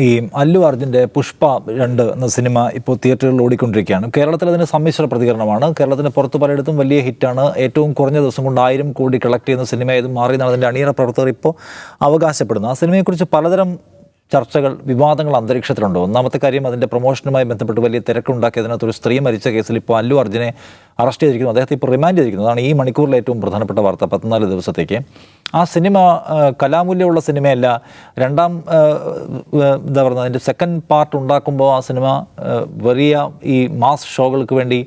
ഈ അല്ലു അർജുന്റെ പുഷ്പ രണ്ട് എന്ന സിനിമ ഇപ്പോൾ തിയേറ്ററുകളിൽ ഓടിക്കൊണ്ടിരിക്കുകയാണ്. കേരളത്തിൽ അതിന് സമ്മിശ്ര പ്രതികരണമാണ്. കേരളത്തിന് പുറത്ത് പലയിടത്തും വലിയ ഹിറ്റാണ്. ഏറ്റവും കുറഞ്ഞ ദിവസം കൊണ്ട് ആയിരം കോടി കളക്ട് ചെയ്യുന്ന സിനിമ ഏതും മാറി എന്നാണ് അതിന്റെ അണിയറ പ്രവർത്തകർ ഇപ്പോൾ അവകാശപ്പെടുന്നു ആ സിനിമയെക്കുറിച്ച് പലതരം ചർച്ചകൾ വിവാദങ്ങൾ അന്തരീക്ഷത്തിലുണ്ട്. ഒന്നാമത്തെ കാര്യം അതിന്റെ പ്രൊമോഷനുമായി ബന്ധപ്പെട്ട് വലിയ തിരക്കുണ്ടാക്കിയതിനകത്ത് ഒരു സ്ത്രീ മരിച്ച കേസിൽ ഇപ്പോൾ അല്ലു അർജുനെ അറസ്റ്റ് ചെയ്തിരിക്കുന്നു. അദ്ദേഹത്തെ ഇപ്പോൾ റിമാൻഡ് ചെയ്തിരിക്കുന്നു. അതാണ് ഈ മണിക്കൂറിലെ ഏറ്റവും പ്രധാനപ്പെട്ട വാർത്ത പത്തിനാല് ദിവസത്തേക്ക്. ആ സിനിമ കലാമൂല്യമുള്ള സിനിമയല്ല. രണ്ടാം എന്താ പറയുക അതിന്റെ സെക്കൻഡ് പാർട്ട് ഉണ്ടാക്കുമ്പോൾ ആ സിനിമ വലിയ ഈ മാസ് ഷോകൾക്ക് വേണ്ടി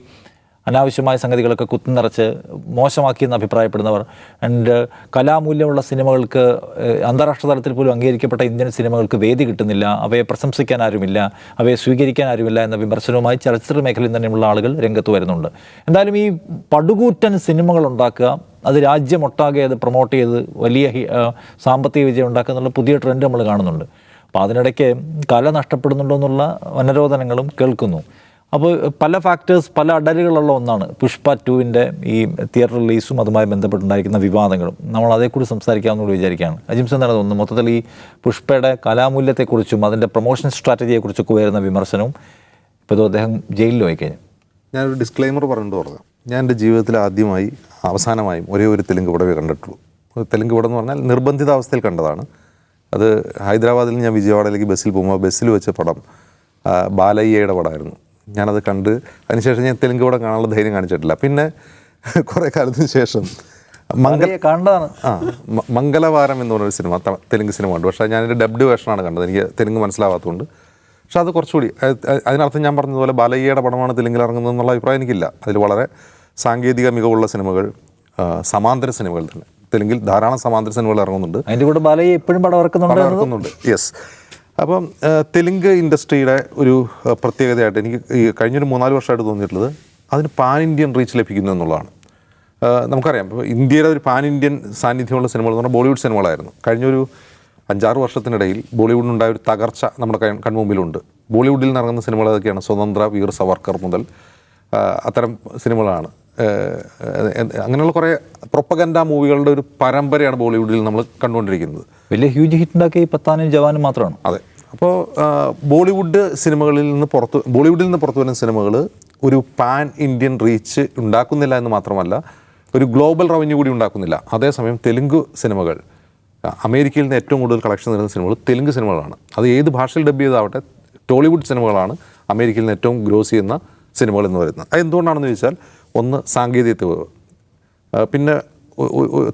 അനാവശ്യമായ സംഗതികളൊക്കെ കുത്തിനിറച്ച് മോശമാക്കിയെന്ന് അഭിപ്രായപ്പെടുന്നവർ. ആൻഡ് കലാമൂല്യമുള്ള സിനിമകൾക്ക് അന്താരാഷ്ട്ര തലത്തിൽ പോലും അംഗീകരിക്കപ്പെട്ട ഇന്ത്യൻ സിനിമകൾക്ക് വേദി കിട്ടുന്നില്ല. അവയെ പ്രശംസിക്കാൻ ആരുമില്ല. അവയെ സ്വീകരിക്കാൻ ആരുമില്ല എന്ന വിമർശനവുമായി ചലച്ചിത്ര മേഖലയിൽ തന്നെയുള്ള ആളുകൾ രംഗത്ത് വരുന്നുണ്ട്. എന്തായാലും ഈ പടുകൂറ്റൻ സിനിമകൾ ഉണ്ടാക്കുക അത് രാജ്യമൊട്ടാകെ അത് പ്രൊമോട്ട് ചെയ്ത് വലിയ സാമ്പത്തിക വിജയം ഉണ്ടാക്കുക എന്നുള്ള പുതിയ ട്രെൻഡ് നമ്മൾ കാണുന്നുണ്ട്. അപ്പോൾ അതിനിടയ്ക്ക് കല നഷ്ടപ്പെടുന്നുണ്ടോ എന്നുള്ള വനരോധനങ്ങളും കേൾക്കുന്നു. അപ്പോൾ പല ഫാക്ടേഴ്സ് പല അടരുകളുള്ള ഒന്നാണ്. പുഷ്പ ടുവിന്റെ ഈ തിയേറ്റർ റിലീസും അതുമായി ബന്ധപ്പെട്ടുണ്ടായിരിക്കുന്ന വിവാദങ്ങളും. നമ്മൾ അതേക്കുറിച്ച് സംസാരിക്കാമെന്ന് കൂടി വിചാരിക്കുകയാണ്. അജിംസ് എന്താണ് തോന്നുന്നത് മൊത്തത്തിൽ ഈ പുഷ്പയുടെ കലാമൂല്യത്തെക്കുറിച്ചും അതിന്റെ പ്രൊമോഷൻ സ്ട്രാറ്റജിയെക്കുറിച്ചൊക്കെ വരുന്ന വിമർശനവും ഇപ്പോൾ അദ്ദേഹം ജയിലിൽ പോയി കഴിഞ്ഞു ഞാനൊരു ഡിസ്ക്ലെയിമർ പറഞ്ഞിട്ട് പറഞ്ഞു ഞാൻ എന്റെ ജീവിതത്തിൽ ആദ്യമായി അവസാനമായും ഒരേ ഒരു തെലുങ്ക് പടവേ കണ്ടിട്ടുള്ളൂ. തെലുങ്ക് പടം എന്ന് പറഞ്ഞാൽ നിർബന്ധിത അവസ്ഥയിൽ കണ്ടതാണ്. അത് ഹൈദരാബാദിൽ ഞാൻ വിജയവാഡയിലേക്ക് ബസ്സിൽ പോകുമ്പോൾ ബസ്സിൽ വെച്ച പടം ബാലയ്യയുടെ പടമായിരുന്നു. ഞാനത് കണ്ട് അതിനുശേഷം ഞാൻ തെലുങ്ക് പടം കാണാനുള്ള ധൈര്യം കാണിച്ചിട്ടില്ല. പിന്നെ കുറേ കാലത്തിന് ശേഷം മംഗല കണ്ടതാണ്. ആ മംഗലവാരം എന്ന് പറഞ്ഞൊരു സിനിമ തെലുങ്ക് സിനിമ ഉണ്ട് പക്ഷേ ഞാനൊരു ഡബ്ഡ് വേഷനാണ് കണ്ടത്. എനിക്ക് തെലുങ്ക് മനസ്സിലാവാത്തതുകൊണ്ട്. പക്ഷെ അത് കുറച്ചുകൂടി അത് അത് അതിനർത്ഥം ഞാൻ പറഞ്ഞതുപോലെ ബാലയ്യയുടെ പടമാണ് തെലുങ്കിൽ ഇറങ്ങുന്നത് എന്നുള്ള അഭിപ്രായം എനിക്കില്ല. അതിൽ വളരെ സാങ്കേതിക മികവുള്ള സിനിമകൾ സമാന്തര സിനിമകൾ തന്നെ. തെലുങ്കിൽ ധാരാളം സമാന്തര സിനിമകൾ ഇറങ്ങുന്നുണ്ട്. അതിന്റെ കൂടെ ബാലയ്യ എപ്പോഴും പടം ഇറക്കുന്നുണ്ട് ഇറക്കുന്നുണ്ട്. യെസ് അപ്പം തെലുങ്ക് ഇൻഡസ്ട്രിയുടെ ഒരു പ്രത്യേകതയായിട്ട് എനിക്ക് ഈ കഴിഞ്ഞൊരു മൂന്നാൽ വർഷമായിട്ട് തോന്നിയിട്ടുള്ളത് അതിന് പാൻ ഇന്ത്യൻ റീച്ച് ലഭിക്കുന്നു എന്നുള്ളതാണ്. നമുക്കറിയാം. ഇപ്പോൾ ഇന്ത്യയുടെ ഒരു പാൻ ഇന്ത്യൻ സാന്നിധ്യമുള്ള സിനിമകൾ എന്ന് പറഞ്ഞാൽ ബോളിവുഡ് സിനിമകളായിരുന്നു. കഴിഞ്ഞൊരു അഞ്ചാറ് വർഷത്തിനിടയിൽ ബോളിവുഡിനുണ്ടായ ഒരു തകർച്ച നമ്മുടെ കൺ- കൺമുമ്പിലുണ്ട്. ബോളിവുഡിൽ നിന്ന് ഇറങ്ങുന്ന സിനിമകൾ അതൊക്കെയാണ് സ്വതന്ത്ര വീർ സവർക്കർ മുതൽ അത്തരം സിനിമകളാണ്. അങ്ങനെയുള്ള കുറേ പ്രൊപ്പഗൻഡ മൂവികളുടെ ഒരു പരമ്പരയാണ് ബോളിവുഡിൽ നമ്മൾ കണ്ടുകൊണ്ടിരിക്കുന്നത്. വലിയ ഹ്യൂജ് ഹിറ്റ് ഉണ്ടാക്കിയ പത്താനും ജവാനും മാത്രമാണ്. അതെ. അപ്പോൾ ബോളിവുഡ് സിനിമകളിൽ നിന്ന് പുറത്ത് ബോളിവുഡിൽ നിന്ന് പുറത്തു വരുന്ന സിനിമകൾ ഒരു പാൻ ഇന്ത്യൻ റീച്ച് ഉണ്ടാക്കുന്നില്ല എന്ന് മാത്രമല്ല ഒരു ഗ്ലോബൽ റവന്യൂ കൂടി ഉണ്ടാക്കുന്നില്ല. അതേസമയം തെലുങ്ക് സിനിമകൾ അമേരിക്കയിൽ നിന്ന് ഏറ്റവും കൂടുതൽ കളക്ഷൻ നേടുന്ന സിനിമകൾ തെലുങ്ക് സിനിമകളാണ്. അത് ഏത് ഭാഷയിൽ ഡബ് ചെയ്താവട്ടെ ടോളിവുഡ് സിനിമകളാണ് അമേരിക്കയിൽ നിന്ന് ഏറ്റവും ഗ്രോസ് ചെയ്യുന്ന സിനിമകൾ എന്ന് പറയുന്നത്. അത് എന്തുകൊണ്ടാണെന്ന് ചോദിച്ചാൽ ഒന്ന് സാങ്കേതിക തികവ് പിന്നെ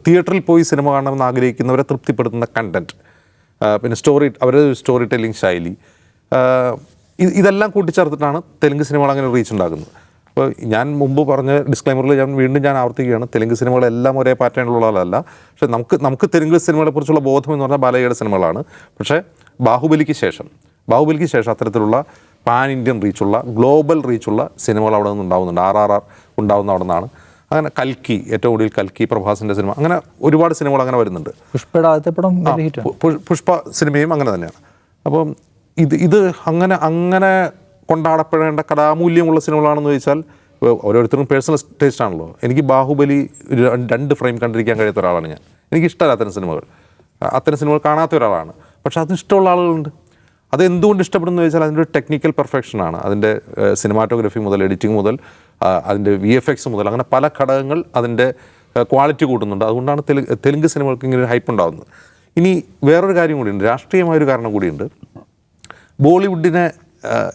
തിയേറ്ററിൽ പോയി സിനിമ കാണണമെന്ന് ആഗ്രഹിക്കുന്നവരെ തൃപ്തിപ്പെടുത്തുന്ന കണ്ടന്റ് പിന്നെ സ്റ്റോറി അവരുടെ സ്റ്റോറി ടെല്ലിംഗ് ശൈലി. ഇതെല്ലാം കൂട്ടിച്ചേർത്തിട്ടാണ് തെലുങ്ക് സിനിമകൾ അങ്ങനെ റീച്ച് ഉണ്ടാക്കുന്നത്. അപ്പോൾ ഞാൻ മുമ്പ് പറഞ്ഞ ഡിസ്ക്ലൈമറിൽ ഞാൻ വീണ്ടും ഞാൻ ആവർത്തിക്കുകയാണ്. തെലുങ്ക് സിനിമകളെല്ലാം ഒരേ പാറ്റേണിലുള്ളതല്ല പക്ഷേ നമുക്ക് നമുക്ക് തെലുങ്ക് സിനിമകളെക്കുറിച്ചുള്ള ബോധം എന്ന് പറഞ്ഞാൽ ബാലയ്യയുടെ സിനിമകളാണ്. പക്ഷേ ബാഹുബലിക്ക് ശേഷം ബാഹുബലിക്ക് ശേഷം അത്തരത്തിലുള്ള പാൻ ഇന്ത്യൻ റീച്ചുള്ള ഗ്ലോബൽ റീച്ചുള്ള സിനിമകൾ അവിടെ നിന്ന് ഉണ്ടാകുന്നുണ്ട് ആർ ആർ ആർ ഉണ്ടാവുന്ന അവിടെ നിന്നാണ്. അങ്ങനെ കൽക്കി ഏറ്റവും കൂടുതൽ കൽക്കി പ്രഭാസിന്റെ സിനിമ. അങ്ങനെ ഒരുപാട് സിനിമകൾ അങ്ങനെ വരുന്നുണ്ട്. പുഷ്പ സിനിമയും അങ്ങനെ തന്നെയാണ്. അപ്പം ഇത് ഇത് അങ്ങനെ അങ്ങനെ കൊണ്ടാടപ്പെടേണ്ട കലാമൂല്യമുള്ള സിനിമകളാണെന്ന് ചോദിച്ചാൽ ഓരോരുത്തർക്കും പേഴ്സണൽ ടേസ്റ്റ് ആണല്ലോ. എനിക്ക് ബാഹുബലി രണ്ട് ഫ്രെയിം കണ്ടിരിക്കാൻ കഴിയാത്ത ഒരാളാണ് ഞാൻ. എനിക്ക് ഇഷ്ടമല്ല അത്തരം സിനിമകൾ. അത്തരം സിനിമകൾ കാണാത്ത ഒരാളാണ്. പക്ഷെ അത് ഇഷ്ടമുള്ള ആളുകളുണ്ട്. അത് എന്തുകൊണ്ട് ഇഷ്ടപ്പെടുന്നു ചോദിച്ചാൽ അതിന്റെ ഒരു ടെക്നിക്കൽ പെർഫെക്ഷനാണ് അതിന്റെ സിനിമാറ്റോഗ്രഫി മുതൽ എഡിറ്റിംഗ് മുതൽ അതിന്റെ വി എഫ് എക്സ് മുതൽ അങ്ങനെ പല ഘടകങ്ങൾ അതിന്റെ ക്വാളിറ്റി കൂട്ടുന്നുണ്ട്. അതുകൊണ്ടാണ് തെലുങ്ക് തെലുങ്ക് സിനിമകൾക്ക് ഇങ്ങനെ ഒരു ഹൈപ്പ് ഉണ്ടാകുന്നത് ഇനി വേറൊരു കാര്യം കൂടിയുണ്ട്. രാഷ്ട്രീയമായൊരു കാരണം കൂടിയുണ്ട്. ബോളിവുഡിനെ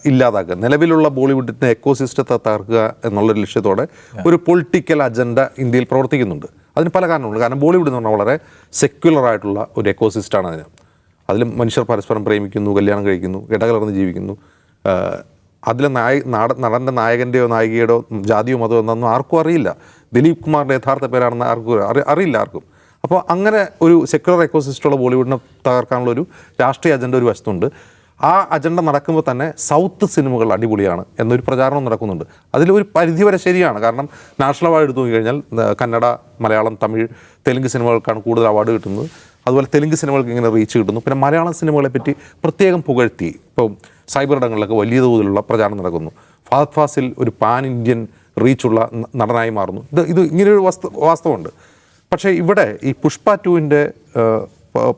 ഇല്ലാതാക്കുക. നിലവിലുള്ള ബോളിവുഡിന്റെ എക്കോസിസ്റ്റത്തെ തകർക്കുക എന്നുള്ളൊരു ലക്ഷ്യത്തോടെ ഒരു പൊളിറ്റിക്കൽ അജണ്ട ഇന്ത്യയിൽ പ്രവർത്തിക്കുന്നുണ്ട്. അതിന് പല കാരണങ്ങളുണ്ട്. കാരണം ബോളിവുഡ് എന്ന് പറഞ്ഞാൽ വളരെ സെക്യുലർ ആയിട്ടുള്ള ഒരു എക്കോസിസ്റ്റാണ് അതിന്. അതിൽ മനുഷ്യർ പരസ്പരം പ്രേമിക്കുന്നു കല്യാണം കഴിക്കുന്നു ഇടകലർന്ന് ജീവിക്കുന്നു. അതിലെ നായ നാട നടന്റെ നായകന്റെയോ നായികയുടെയോ ജാതിയോ മതമോ എന്നൊന്നും ആർക്കും അറിയില്ല. ദിലീപ് കുമാറിന്റെ യഥാർത്ഥ പേരാണെന്ന് ആർക്കും അറി- അറിയില്ല ആർക്കും. അപ്പോൾ അങ്ങനെ ഒരു സെക്യുലർ എക്കോസിസ്റ്റുള്ള ബോളിവുഡിനെ തകർക്കാനുള്ള ഒരു രാഷ്ട്രീയ അജണ്ട ഒരു വശത്തുണ്ട്. ആ അജണ്ട നടക്കുമ്പോൾ തന്നെ സൗത്ത് സിനിമകൾ അടിപൊളിയാണ് എന്നൊരു പ്രചാരണം നടക്കുന്നുണ്ട്. അതിലൊരു പരിധിവരെ ശരിയാണ്. കാരണം നാഷണൽ അവാർഡ് എടുത്തു നോക്കിക്കഴിഞ്ഞാൽ കന്നഡ മലയാളം തമിഴ് തെലുങ്ക് സിനിമകൾക്കാണ് കൂടുതൽ അവാർഡ് കിട്ടുന്നത്. അതുപോലെ തെലുങ്ക് സിനിമകൾക്ക് ഇങ്ങനെ റീച്ച് കിട്ടുന്നു. പിന്നെ മലയാളം സിനിമകളെ പറ്റി പ്രത്യേകം പുകഴ്ത്തി. ഇപ്പോൾ സൈബർ ഇടങ്ങളിലൊക്കെ വലിയ തോതിലുള്ള പ്രചാരണം നടക്കുന്നു. ഫഹദ് ഫാസിൽ ഒരു പാൻ ഇന്ത്യൻ റീച്ചുള്ള നടനായി മാറുന്നു. ഇത് ഇത് ഇങ്ങനെയൊരു വസ്തു വാസ്തവമുണ്ട്. പക്ഷേ ഇവിടെ ഈ പുഷ്പ ടുവിന്റെ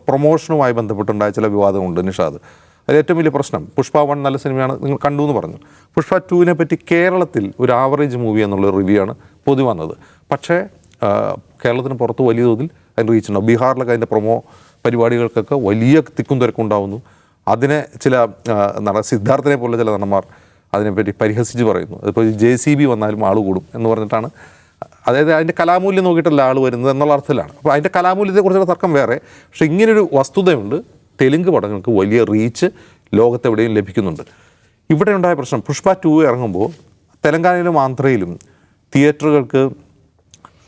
പ്രൊമോഷനുമായി ബന്ധപ്പെട്ടുണ്ടായ ചില വിവാദമുണ്ട് നിഷാദ്. അതിൽ ഏറ്റവും വലിയ പ്രശ്നം പുഷ്പ വൺ നല്ല സിനിമയാണ് നിങ്ങൾ കണ്ടു എന്ന് പറഞ്ഞു. പുഷ്പ ടുവിനെ പറ്റി കേരളത്തിൽ ഒരു ആവറേജ് മൂവി എന്നുള്ള റിവ്യൂ ആണ് പൊതു വന്നത്. പക്ഷേ കേരളത്തിന് പുറത്ത് വലിയ തോതിൽ അതിന് റീച്ച് ഉണ്ടാവും ബീഹാറിലൊക്കെ അതിന്റെ പ്രൊമോ പരിപാടികൾക്കൊക്കെ വലിയ തിക്കും തിരക്കും ഉണ്ടാവുന്നു. അതിനെ ചില നട സിദ്ധാർത്ഥനെ പോലുള്ള ചില നടന്മാർ അതിനെപ്പറ്റി പരിഹസിച്ച് പറയുന്നു. അതിപ്പോൾ ജെ സി ബി വന്നാലും ആൾ കൂടും എന്ന് പറഞ്ഞിട്ടാണ് അതായത് അതിന്റെ കലാമൂല്യം നോക്കിയിട്ടല്ല ആൾ വരുന്നത് എന്നുള്ള അർത്ഥത്തിലാണ്. അപ്പോൾ അതിന്റെ കലാമൂല്യത്തെക്കുറിച്ചുള്ള തർക്കം വേറെ. പക്ഷേ ഇങ്ങനൊരു വസ്തുതയുണ്ട്. തെലുങ്ക് പടങ്ങൾക്ക് വലിയ റീച്ച് ലോകത്തെവിടെയും ലഭിക്കുന്നുണ്ട്. ഇവിടെ ഉണ്ടായ പ്രശ്നം പുഷ്പ ടു ഇറങ്ങുമ്പോൾ തെലങ്കാനയിലും ആന്ധ്രയിലും തിയേറ്ററുകൾക്ക്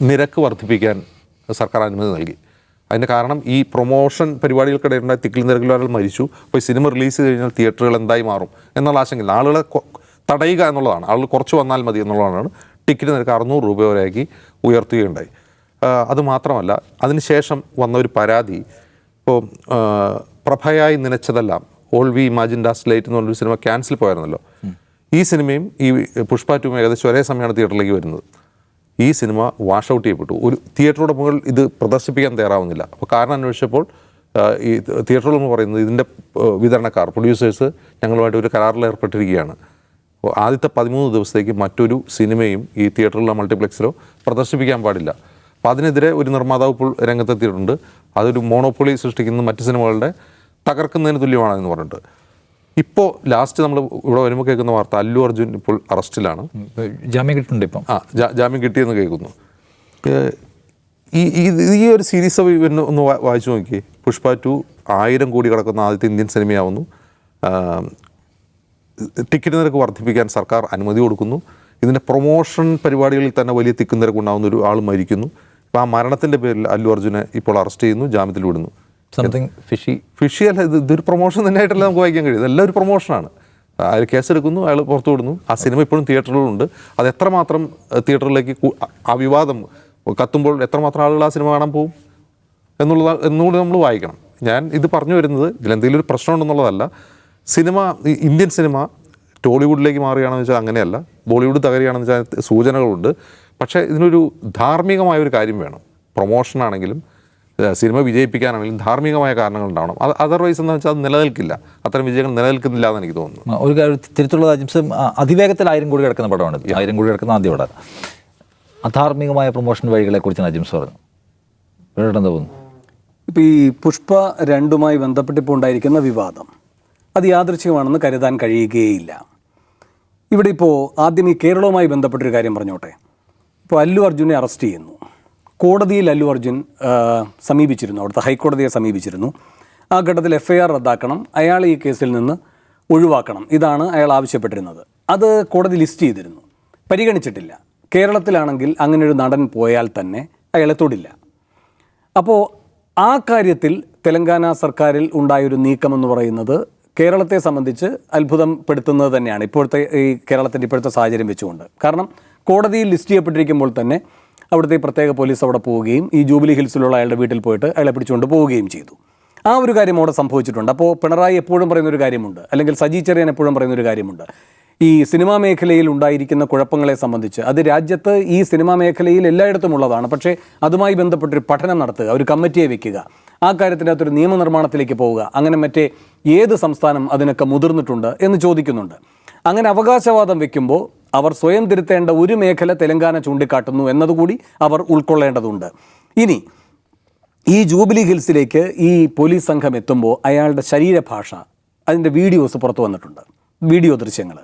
നിരക്ക് വർദ്ധിപ്പിക്കാൻ സർക്കാർ അനുമതി നൽകി. അതിന്റെ കാരണം ഈ പ്രൊമോഷൻ പരിപാടികൾക്കിടെ ഉണ്ടായ തിക്കിൽ നിരക്കിൽ ഒരാൾ മരിച്ചു. അപ്പോൾ ഈ സിനിമ റിലീസ് ചെയ്ത് കഴിഞ്ഞാൽ തിയേറ്ററുകൾ എന്തായി മാറും എന്നുള്ള ആശങ്ക ആളുകളെ തടയുക എന്നുള്ളതാണ്. ആളുകൾ കുറച്ച് വന്നാൽ മതി എന്നുള്ളതാണ്. ടിക്കറ്റ് നിരക്ക് അറുന്നൂറ് രൂപ വരെയാക്കി ഉയർത്തുകയുണ്ടായി. അതുമാത്രമല്ല അത് മാത്രമല്ല അതിനുശേഷം വന്ന ഒരു പരാതി. ഇപ്പോൾ പ്രഭയായി നനച്ചതെല്ലാം all we imagine as light എന്ന് പറഞ്ഞൊരു സിനിമ ക്യാൻസൽ പോയായിരുന്നല്ലോ. ഈ സിനിമയും ഈ പുഷ്പ ടൂവും ഏകദേശം ഒരേ സമയമാണ് തിയേറ്ററിലേക്ക് വരുന്നത്. ഈ സിനിമ വാഷ് ഔട്ട് ചെയ്യപ്പെട്ടു. ഒരു തിയേറ്ററുടെ മുകൾ ഇത് പ്രദർശിപ്പിക്കാൻ തയ്യാറാവുന്നില്ല. അപ്പോൾ കാരണം അന്വേഷിച്ചപ്പോൾ ഈ തിയേറ്ററുകൾ എന്ന് പറയുന്നത് ഇതിന്റെ വിതരണക്കാർ പ്രൊഡ്യൂസേഴ്സ് ഞങ്ങളുമായിട്ട് ഒരു കരാറിൽ ഏർപ്പെട്ടിരിക്കുകയാണ്. അപ്പോൾ ആദ്യത്തെ പതിമൂന്ന് ദിവസത്തേക്ക് മറ്റൊരു സിനിമയും ഈ തിയേറ്ററിലോ മൾട്ടിപ്ലക്സിലോ പ്രദർശിപ്പിക്കാൻ പാടില്ല. അപ്പോൾ അതിനെതിരെ ഒരു നിർമ്മാതാവ് ഇപ്പോൾ രംഗത്തെത്തിയിട്ടുണ്ട്. അതൊരു മോണോപ്പൊളി സൃഷ്ടിക്കുന്ന മറ്റ് സിനിമകളുടെ തകർക്കുന്നതിന് തുല്യമാണെന്ന് പറഞ്ഞിട്ട് ഇപ്പോൾ ലാസ്റ്റ് നമ്മൾ ഇവിടെ വരുമ്പോൾ കേൾക്കുന്ന വാർത്ത അല്ലു അർജുൻ ഇപ്പോൾ അറസ്റ്റിലാണ്. ജാമ്യം കിട്ടുന്നുണ്ട് ഇപ്പം. ആ ജാമ്യം കിട്ടിയെന്ന് കേൾക്കുന്നു. ഈ ഈ- ഒരു സീരീസ് ഒന്ന് ഒന്ന് വായിച്ചു നോക്കി പുഷ്പ ടു ആയിരം കോടി കിടക്കുന്ന ആദ്യത്തെ ഇന്ത്യൻ സിനിമയാവുന്നു. ടിക്കറ്റ് നിരക്ക് വർദ്ധിപ്പിക്കാൻ സർക്കാർ അനുമതി കൊടുക്കുന്നു. ഇതിന്റെ പ്രൊമോഷൻ പരിപാടികളിൽ തന്നെ വലിയ തിക്കും തിരക്ക് ഒരു ആൾ മരിക്കുന്നു. അപ്പോൾ ആ മരണത്തിന്റെ പേരിൽ അല്ലു അർജുനെ ഇപ്പോൾ അറസ്റ്റ് ചെയ്യുന്നു ജാമ്യത്തിൽ വിടുന്നു. സംതിങ് ഫിഷി ഫിഷി അല്ല ഇത് ഇതൊരു പ്രൊമോഷൻ തന്നെ ആയിട്ടല്ല നമുക്ക് വായിക്കാൻ കഴിയും. ഇതെല്ലാം ഒരു പ്രൊമോഷനാണ് അയാൾ കേസെടുക്കുന്നു അയാൾ പുറത്തു വിടുന്നു. ആ സിനിമ ഇപ്പോഴും തിയേറ്ററുകളുണ്ട് അത് എത്രമാത്രം തിയേറ്ററിലേക്ക് ആ- വിവാദം കത്തുമ്പോൾ എത്രമാത്രം ആളുകൾ ആ സിനിമ കാണാൻ പോകും എന്നുള്ളത് എന്നുകൂടി നമ്മൾ വായിക്കണം. ഞാൻ ഇത് പറഞ്ഞു വരുന്നത് ഇതിലെന്തെങ്കിലും ഒരു പ്രശ്നമുണ്ടെന്നുള്ളതല്ല. സിനിമ ഇന്ത്യൻ സിനിമ ടോളിവുഡിലേക്ക് മാറുകയാണെന്ന് വെച്ചാൽ അങ്ങനെയല്ല. ബോളിവുഡ് തകരുകയാണെന്ന് വെച്ചാൽ സൂചനകളുണ്ട്. പക്ഷേ ഇതിനൊരു ധാർമ്മികമായ ഒരു കാര്യം വേണം. പ്രൊമോഷനാണെങ്കിലും സിനിമ വിജയിപ്പിക്കാനാണെങ്കിലും ധാർമ്മികമായ കാരണങ്ങൾ ഉണ്ടാവണം അത് അതർവൈസ് എന്ന് വെച്ചാൽ അത് നിലനിൽക്കില്ല. അത്തരം വിജയങ്ങൾ നിലനിൽക്കുന്നില്ല എന്ന് എനിക്ക് തോന്നുന്നു. ഒരു കാര്യം തിരുത്തുള്ള ജിംസ് അതിവേഗത്തിൽ ആയിരം കോടി കിടക്കുന്ന പടമാണ്. ആയിരം കോടി കിടക്കുന്ന ആദ്യ പടം. അധാർമികമായ പ്രൊമോഷൻ വഴികളെ കുറിച്ച് ജിംസ് പറഞ്ഞു. തോന്നുന്നു? ഇപ്പോൾ ഈ പുഷ്പ രണ്ടുമായി ബന്ധപ്പെട്ട് ഇപ്പോൾ ഉണ്ടായിരിക്കുന്ന വിവാദം അത് യാദൃച്ഛികമാണെന്ന് കരുതാൻ കഴിയുകയില്ല. ഇവിടെ ഇപ്പോൾ ആദ്യം ഈ കേരളവുമായി ബന്ധപ്പെട്ടൊരു കാര്യം പറഞ്ഞോട്ടെ. ഇപ്പോൾ അല്ലു അർജുനെ അറസ്റ്റ് ചെയ്യുന്നു. കോടതിയിൽ അല്ലു അർജുൻ സമീപിച്ചിരുന്നു. അവിടുത്തെ ഹൈക്കോടതിയെ സമീപിച്ചിരുന്നു. ആ ഘട്ടത്തിൽ എഫ് ഐ ആർ റദ്ദാക്കണം അയാൾ ഈ കേസിൽ നിന്ന് ഒഴിവാക്കണം. ഇതാണ് അയാൾ ആവശ്യപ്പെട്ടിരുന്നത്. അത് കോടതി ലിസ്റ്റ് ചെയ്തിരുന്നു. പരിഗണിച്ചിട്ടില്ല. കേരളത്തിലാണെങ്കിൽ അങ്ങനെ ഒരു നടൻ പോയാൽ തന്നെ അയാളെ തൊടില്ല. അപ്പോൾ ആ കാര്യത്തിൽ തെലങ്കാന സർക്കാരിൽ ഉണ്ടായൊരു നീക്കം എന്ന് പറയുന്നത് കേരളത്തെ സംബന്ധിച്ച് അത്ഭുതപ്പെടുത്തുന്നത് തന്നെയാണ്. ഇപ്പോഴത്തെ ഈ കേരളത്തിന്റെ ഇപ്പോഴത്തെ സാഹചര്യം വെച്ചുകൊണ്ട്. കാരണം കോടതിയിൽ ലിസ്റ്റ് ചെയ്യപ്പെട്ടിരിക്കുമ്പോൾ തന്നെ അവിടുത്തെ പ്രത്യേക പോലീസ് അവിടെ പോവുകയും ഈ ജൂബിലി ഹിൽസിലുള്ള അയാളുടെ വീട്ടിൽ പോയിട്ട് അയാളെ പിടിച്ചുകൊണ്ട് പോവുകയും ചെയ്തു. ആ ഒരു കാര്യം അവിടെ സംഭവിച്ചിട്ടുണ്ട്. അപ്പോൾ പിണറായി എപ്പോഴും പറയുന്ന ഒരു കാര്യമുണ്ട്. അല്ലെങ്കിൽ സജി ചെറിയാൻ എപ്പോഴും പറയുന്ന ഒരു കാര്യമുണ്ട്. ഈ സിനിമാ മേഖലയിൽ ഉണ്ടായിരിക്കുന്ന കുഴപ്പങ്ങളെ സംബന്ധിച്ച് അത് രാജ്യത്ത് ഈ സിനിമാ മേഖലയിൽ എല്ലായിടത്തും ഉള്ളതാണ്. പക്ഷേ അതുമായി ബന്ധപ്പെട്ടൊരു പഠനം നടത്തുക ഒരു കമ്മിറ്റിയെ വെക്കുക ആ കാര്യത്തിനകത്തൊരു നിയമനിർമ്മാണത്തിലേക്ക് പോവുക അങ്ങനെ മറ്റേ ഏത് സംസ്ഥാനം അതിനൊക്കെ മുതിർന്നിട്ടുണ്ട് എന്ന് ചോദിക്കുന്നുണ്ട്. അങ്ങനെ അവകാശവാദം വെക്കുമ്പോൾ അവർ സ്വയം തിരുത്തേണ്ട ഒരു മേഖല തെലങ്കാന ചൂണ്ടിക്കാട്ടുന്നു എന്നതുകൂടി അവർ ഉൾക്കൊള്ളേണ്ടതുണ്ട്. ഇനി ഈ ജൂബിലി ഹിൽസിലേക്ക് ഈ പോലീസ് സംഘം എത്തുമ്പോൾ അയാളുടെ ശരീരഭാഷ അതിന്റെ വീഡിയോസ് പുറത്തു വന്നിട്ടുണ്ട്. വീഡിയോ ദൃശ്യങ്ങൾ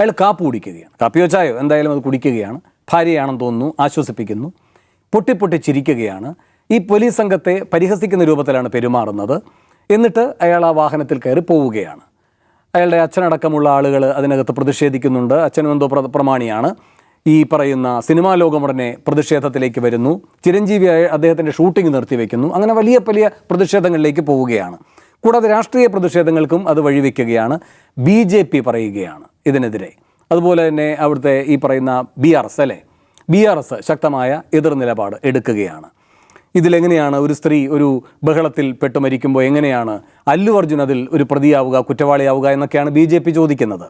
അയാൾ കാപ്പ് കുടിക്കുകയാണ്. കാപ്പിയോ ചായോ എന്തായാലും അത് കുടിക്കുകയാണ്. ഭാര്യയാണെന്ന് തോന്നുന്നു ആശ്വസിപ്പിക്കുന്നു. പൊട്ടി പൊട്ടി ചിരിക്കുകയാണ്. ഈ പോലീസ് സംഘത്തെ പരിഹസിക്കുന്ന രൂപത്തിലാണ് പെരുമാറുന്നത്. എന്നിട്ട് അയാൾ ആ വാഹനത്തിൽ കയറി പോവുകയാണ് അയാളുടെ അച്ഛനടക്കമുള്ള ആളുകൾ അതിനകത്ത് പ്രതിഷേധിക്കുന്നുണ്ട്. അച്ഛനും എന്തോ പ്ര- പ്രമാണിയാണ്. ഈ പറയുന്ന സിനിമാ ലോകം ഉടനെ പ്രതിഷേധത്തിലേക്ക് വരുന്നു. ചിരഞ്ജീവി അദ്ദേഹത്തിന്റെ ഷൂട്ടിംഗ് നിർത്തിവെക്കുന്നു അങ്ങനെ വലിയ വലിയ പ്രതിഷേധങ്ങളിലേക്ക് പോവുകയാണ്. കൂടാതെ രാഷ്ട്രീയ പ്രതിഷേധങ്ങൾക്കും അത് വഴിവെക്കുകയാണ്. ബി ജെ പി പറയുകയാണ് ഇതിനെതിരെ. അതുപോലെ തന്നെ അവിടുത്തെ ഈ പറയുന്ന ബി ആർ എസ് അല്ലേ? ബി ആർ എസ് ശക്തമായ എതിർ നിലപാട് എടുക്കുകയാണ്. ഇതിലെങ്ങനെയാണ് ഒരു സ്ത്രീ ഒരു ബഹളത്തിൽ പെട്ട് മരിക്കുമ്പോൾ എങ്ങനെയാണ് അല്ലു അർജുൻ അതിൽ ഒരു പ്രതിയാവുക കുറ്റവാളിയാവുക എന്നൊക്കെയാണ് ബി ജെ പി ചോദിക്കുന്നത്.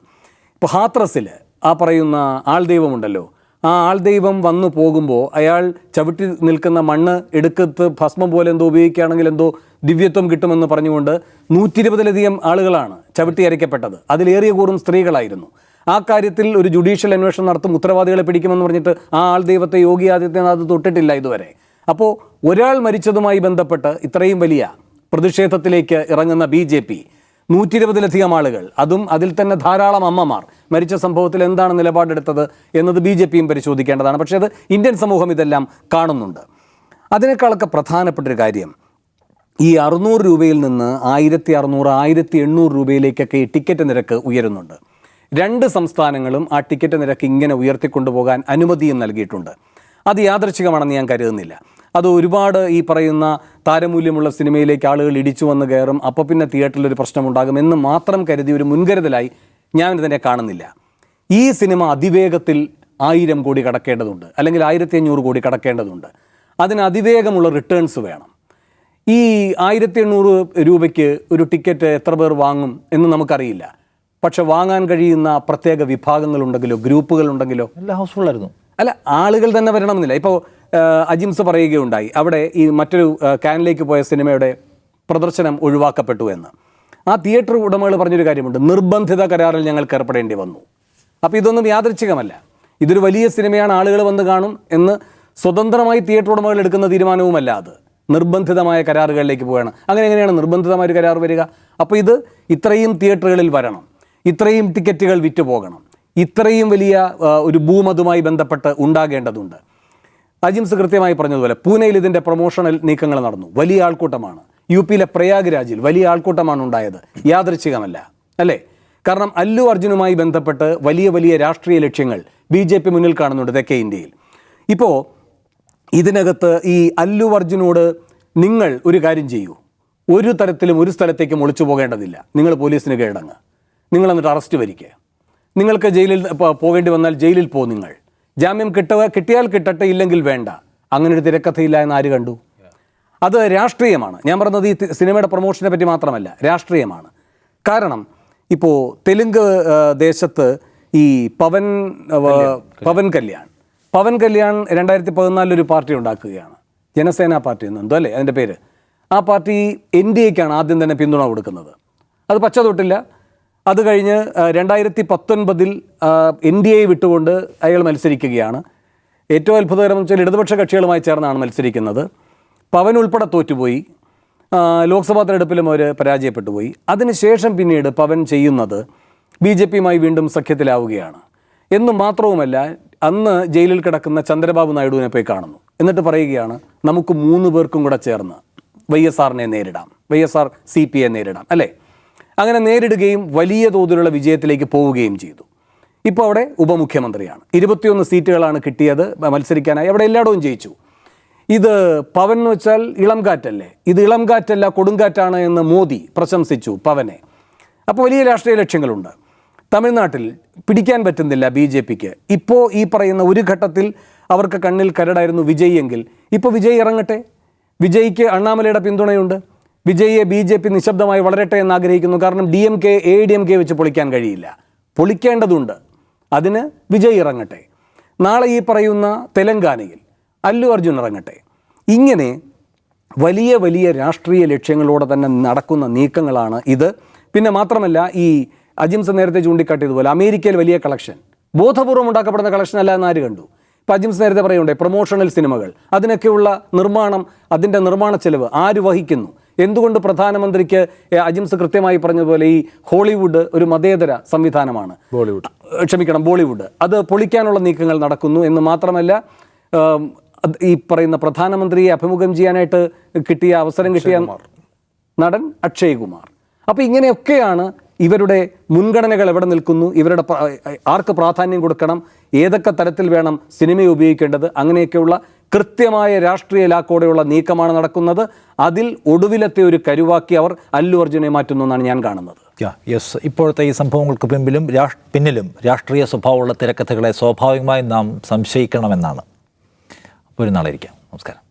ഇപ്പോൾ ഹാത്രസിൽ ആ പറയുന്ന ആൾ ദൈവമുണ്ടല്ലോ. ആ ആൾ ദൈവം വന്നു പോകുമ്പോൾ അയാൾ ചവിട്ടി നിൽക്കുന്ന മണ്ണ് എടുക്കത്ത് ഭസ്മം പോലെ എന്തോ ഉപയോഗിക്കുകയാണെങ്കിൽ എന്തോ ദിവ്യത്വം കിട്ടുമെന്ന് പറഞ്ഞുകൊണ്ട് നൂറ്റി ഇരുപതിലധികം ആളുകളാണ് ചവിട്ടി അരയ്ക്കപ്പെട്ടത്. അതിലേറിയ കൂറും സ്ത്രീകളായിരുന്നു. ആ കാര്യത്തിൽ ഒരു ജുഡീഷ്യൽ അന്വേഷണം നടത്തും ഉത്തരവാദികളെ പിടിക്കുമെന്ന് പറഞ്ഞിട്ട് ആ ആൾ ദൈവത്തെ യോഗി ആദിത്യനാഥ് തൊട്ടിട്ടില്ല ഇതുവരെ. അപ്പോൾ ഒരാൾ മരിച്ചതുമായി ബന്ധപ്പെട്ട് ഇത്രയും വലിയ പ്രതിഷേധത്തിലേക്ക് ഇറങ്ങുന്ന ബി ജെ പി നൂറ്റി ഇരുപതിലധികം ആളുകൾ അതും അതിൽ തന്നെ ധാരാളം അമ്മമാർ മരിച്ച സംഭവത്തിൽ എന്താണ് നിലപാടെടുത്തത് എന്നത് ബി ജെ പിയും പരിശോധിക്കേണ്ടതാണ്. പക്ഷേ അത് ഇന്ത്യൻ സമൂഹം ഇതെല്ലാം കാണുന്നുണ്ട്. അതിനേക്കാളൊക്കെ പ്രധാനപ്പെട്ട ഒരു കാര്യം ഈ അറുന്നൂറ് രൂപയിൽ നിന്ന് ആയിരത്തി അറുന്നൂറ് ആയിരത്തി എണ്ണൂറ് രൂപയിലേക്കൊക്കെ ഈ ടിക്കറ്റ് നിരക്ക് ഉയരുന്നുണ്ട്. രണ്ട് സംസ്ഥാനങ്ങളും ആ ടിക്കറ്റ് നിരക്ക് ഇങ്ങനെ ഉയർത്തിക്കൊണ്ടുപോകാൻ അനുമതിയും നൽകിയിട്ടുണ്ട്. അത് യാദൃച്ഛികമാണെന്ന് ഞാൻ കരുതുന്നില്ല. അത് ഒരുപാട് ഈ പറയുന്ന താരമൂല്യമുള്ള സിനിമയിലേക്ക് ആളുകൾ ഇടിച്ചു വന്ന് കയറും. അപ്പോൾ പിന്നെ തിയേറ്ററിൽ ഒരു പ്രശ്നമുണ്ടാകും എന്ന് മാത്രം കരുതി ഒരു മുൻകരുതലായി ഞാൻ ഇതിനെ കാണുന്നില്ല. ഈ സിനിമ അതിവേഗത്തിൽ ആയിരം കോടി കടക്കേണ്ടതുണ്ട്. അല്ലെങ്കിൽ ആയിരത്തി അഞ്ഞൂറ് കോടി കടക്കേണ്ടതുണ്ട്. അതിന് അതിവേഗമുള്ള റിട്ടേൺസ് വേണം. ഈ ആയിരത്തി എണ്ണൂറ് രൂപയ്ക്ക് ഒരു ടിക്കറ്റ് എത്ര പേർ വാങ്ങും എന്ന് നമുക്കറിയില്ല. പക്ഷെ വാങ്ങാൻ കഴിയുന്ന പ്രത്യേക വിഭാഗങ്ങളുണ്ടെങ്കിലോ ഗ്രൂപ്പുകളുണ്ടെങ്കിലോ? എല്ലാം ഹൗസ്ഫുൾ ആയിരുന്നു. അല്ല ആളുകൾ തന്നെ വരണമെന്നില്ല. ഇപ്പോൾ അജിംസ് പറയുകയുണ്ടായി. അവിടെ ഈ മറ്റൊരു കാനിലേക്ക് പോയ സിനിമയുടെ പ്രദർശനം ഒഴിവാക്കപ്പെട്ടു എന്ന്. ആ തിയേറ്റർ ഉടമകൾ പറഞ്ഞൊരു കാര്യമുണ്ട്. നിർബന്ധിത കരാറിൽ ഞങ്ങൾക്ക് ഏർപ്പെടേണ്ടി വന്നു. അപ്പോൾ ഇതൊന്നും യാദൃച്ഛികമല്ല. ഇതൊരു വലിയ സിനിമയാണ് ആളുകൾ വന്ന് കാണും എന്ന് സ്വതന്ത്രമായി തിയേറ്റർ ഉടമകൾ എടുക്കുന്ന തീരുമാനവുമല്ല അത്. നിർബന്ധിതമായ കരാറുകളിലേക്ക് പോവുകയാണ്. അങ്ങനെ എങ്ങനെയാണ് നിർബന്ധിതമായ ഒരു കരാർ വരിക? അപ്പോൾ ഇത് ഇത്രയും തിയേറ്ററുകളിൽ വരണം. ഇത്രയും ടിക്കറ്റുകൾ വിറ്റ് പോകണം ഇത്രയും വലിയ ഒരു ഭൂമതുമായി ബന്ധപ്പെട്ട് ഉണ്ടാകേണ്ടതുണ്ട്. അജിംസ് കൃത്യമായി പറഞ്ഞതുപോലെ പൂനെയിൽ ഇതിന്റെ പ്രൊമോഷണൽ നീക്കങ്ങൾ നടന്നു. വലിയ ആൾക്കൂട്ടമാണ്. യു പിയിലെ പ്രയാഗ്രാജിൽ വലിയ ആൾക്കൂട്ടമാണ് ഉണ്ടായത്. യാദൃച്ഛികമല്ല. അല്ലേ? കാരണം അല്ലു അർജുനുമായി ബന്ധപ്പെട്ട് വലിയ വലിയ രാഷ്ട്രീയ ലക്ഷ്യങ്ങൾ ബി ജെ പി മുന്നിൽ കാണുന്നുണ്ട് തെക്കേ ഇന്ത്യയിൽ. ഇപ്പോൾ ഇതിനകത്ത് ഈ അല്ലു അർജുനോട് നിങ്ങൾ ഒരു കാര്യം ചെയ്യൂ. ഒരു തരത്തിലും ഒരു സ്ഥലത്തേക്കും ഒളിച്ചു പോകേണ്ടതില്ല. നിങ്ങൾ പോലീസിന് കീഴടങ്ങ്. നിങ്ങൾ എന്നിട്ട് അറസ്റ്റ് വരിക്കുക നിങ്ങൾക്ക് ജയിലിൽ പോകേണ്ടി വന്നാൽ ജയിലിൽ പോ നിങ്ങൾ. ജാമ്യം കിട്ടുക കിട്ടിയാൽ കിട്ടട്ടെ ഇല്ലെങ്കിൽ വേണ്ട. അങ്ങനെ ഒരു തിരക്കഥയില്ല എന്ന് ആര് കണ്ടു? അത് രാഷ്ട്രീയമാണ്. ഞാൻ പറഞ്ഞത് ഈ സിനിമയുടെ പ്രൊമോഷനെ പറ്റി മാത്രമല്ല രാഷ്ട്രീയമാണ്. കാരണം ഇപ്പോൾ തെലുങ്ക് ദേശത്ത് ഈ പവൻ പവൻ കല്യാൺ. പവൻ കല്യാൺ രണ്ടായിരത്തി പതിനാലിലൊരു പാർട്ടി ഉണ്ടാക്കുകയാണ്. ജനസേന പാർട്ടി എന്ന് എന്തോ അല്ലേ അതിന്റെ പേര്. ആ പാർട്ടി എൻ ഡി എക്കാണ് ആദ്യം തന്നെ പിന്തുണ കൊടുക്കുന്നത്. അത് പച്ച തൊട്ടില്ല അത് കഴിഞ്ഞ് രണ്ടായിരത്തി പത്തൊൻപതിൽ എൻ ഡി എ വിട്ടുകൊണ്ട് അയാൾ മത്സരിക്കുകയാണ്. ഏറ്റവും അത്ഭുതകരം വെച്ചാൽ ഇടതുപക്ഷ കക്ഷികളുമായി ചേർന്നാണ് മത്സരിക്കുന്നത്. പവൻ ഉൾപ്പെടെ തോറ്റുപോയി. ലോക്സഭാ തെരഞ്ഞെടുപ്പിലും അവർ പരാജയപ്പെട്ടു പോയി അതിനുശേഷം പിന്നീട് പവൻ ചെയ്യുന്നത് ബി ജെ പിയുമായി വീണ്ടും സഖ്യത്തിലാവുകയാണ്. എന്നു മാത്രവുമല്ല അന്ന് ജയിലിൽ കിടക്കുന്ന ചന്ദ്രബാബു നായിഡുവിനെ പോയി കാണുന്നു. എന്നിട്ട് പറയുകയാണ് നമുക്ക് മൂന്ന് പേർക്കും കൂടെ ചേർന്ന് വൈ എസ് ആറിനെ നേരിടാം. Y S R C P A നേരിടാം. അല്ലേ? അങ്ങനെ നേരിടുകയും വലിയ തോതിലുള്ള വിജയത്തിലേക്ക് പോവുകയും ചെയ്തു. ഇപ്പോൾ അവിടെ ഉപമുഖ്യമന്ത്രിയാണ്. ഇരുപത്തിയൊന്ന് സീറ്റുകളാണ് കിട്ടിയത് മത്സരിക്കാനായി. അവിടെ എല്ലായിടവും ജയിച്ചു. ഇത് പവൻ എന്ന് വെച്ചാൽ ഇളം കാറ്റല്ലേ? ഇത് ഇളം കാറ്റല്ല കൊടുങ്കാറ്റാണ് എന്ന് മോദി പ്രശംസിച്ചു പവനെ. അപ്പോൾ വലിയ രാഷ്ട്രീയ ലക്ഷ്യങ്ങളുണ്ട്. തമിഴ്നാട്ടിൽ പിടിക്കാൻ പറ്റുന്നില്ല ബി ജെ പിക്ക്. ഇപ്പോൾ ഈ പറയുന്ന ഒരു ഘട്ടത്തിൽ അവർക്ക് കണ്ണിൽ കരടായിരുന്നു വിജയ് എങ്കിൽ. ഇപ്പോൾ വിജയ് ഇറങ്ങട്ടെ? വിജയ്ക്ക് അണ്ണാമലയുടെ പിന്തുണയുണ്ട്. വിജയിയെ ബി ജെ പി നിശബ്ദമായി വളരട്ടെ എന്ന് ആഗ്രഹിക്കുന്നു കാരണം D M K A D M K വെച്ച് പൊളിക്കാൻ കഴിയില്ല. പൊളിക്കേണ്ടതുണ്ട്. അതിന് വിജയ് ഇറങ്ങട്ടെ. നാളെ ഈ പറയുന്ന തെലങ്കാനയിൽ അല്ലു അർജുൻ ഇറങ്ങട്ടെ. ഇങ്ങനെ വലിയ വലിയ രാഷ്ട്രീയ ലക്ഷ്യങ്ങളോടെ തന്നെ നടക്കുന്ന നീക്കങ്ങളാണ് ഇത്. പിന്നെ മാത്രമല്ല ഈ അജിംസ് നേരത്തെ ചൂണ്ടിക്കാട്ടിയതുപോലെ അമേരിക്കയിൽ വലിയ കളക്ഷൻ. ബോധപൂർവം ഉണ്ടാക്കപ്പെടുന്ന കളക്ഷൻ അല്ല എന്ന് ആര് കണ്ടു? ഇപ്പം അജിംസ് നേരത്തെ പറയുണ്ടേ പ്രൊമോഷണൽ സിനിമകൾ. അതിനൊക്കെയുള്ള നിർമ്മാണം അതിന്റെ നിർമ്മാണ ചെലവ് ആര് വഹിക്കുന്നു? എന്തുകൊണ്ട് പ്രധാനമന്ത്രിക്ക് അജിംസ് കൃത്യമായി പറഞ്ഞതുപോലെ ഈ ഹോളിവുഡ് ഒരു മതേതര സംവിധാനമാണ്? ബോളിവുഡ്. ക്ഷമിക്കണം ബോളിവുഡ്. അത് പൊളിക്കാനുള്ള നീക്കങ്ങൾ നടക്കുന്നു എന്ന് മാത്രമല്ല ഈ പറയുന്ന പ്രധാനമന്ത്രിയെ അഭിമുഖം ചെയ്യാനായിട്ട് കിട്ടിയ അവസരം കിട്ടിയ നടൻ അക്ഷയ് കുമാർ. അപ്പോൾ ഇങ്ങനെയൊക്കെയാണ് ഇവരുടെ മുൻഗണനകൾ എവിടെ നിൽക്കുന്നു ഇവരുടെ ആർക്ക് പ്രാധാന്യം കൊടുക്കണം ഏതൊക്കെ തരത്തിൽ വേണം സിനിമയെ ഉപയോഗിക്കേണ്ടത് അങ്ങനെയൊക്കെയുള്ള കൃത്യമായ രാഷ്ട്രീയ ലാക്കോടെയുള്ള നീക്കമാണ് നടക്കുന്നത്. അതിൽ ഒടുവിലത്തെ ഒരു കരുവാക്കി അവർ അല്ലു അർജുനെ മാറ്റുന്നു എന്നാണ് ഞാൻ കാണുന്നത്. യെസ്. ഇപ്പോഴത്തെ ഈ സംഭവങ്ങൾക്ക് പിമ്പിലും പിന്നിലും രാഷ്ട്രീയ സ്വഭാവമുള്ള തിരക്കഥകളെ സ്വാഭാവികമായും നാം സംശയിക്കണമെന്നാണ്. അപ്പോൾ ഒരു നാളെ ഇരിക്കാം. നമസ്കാരം.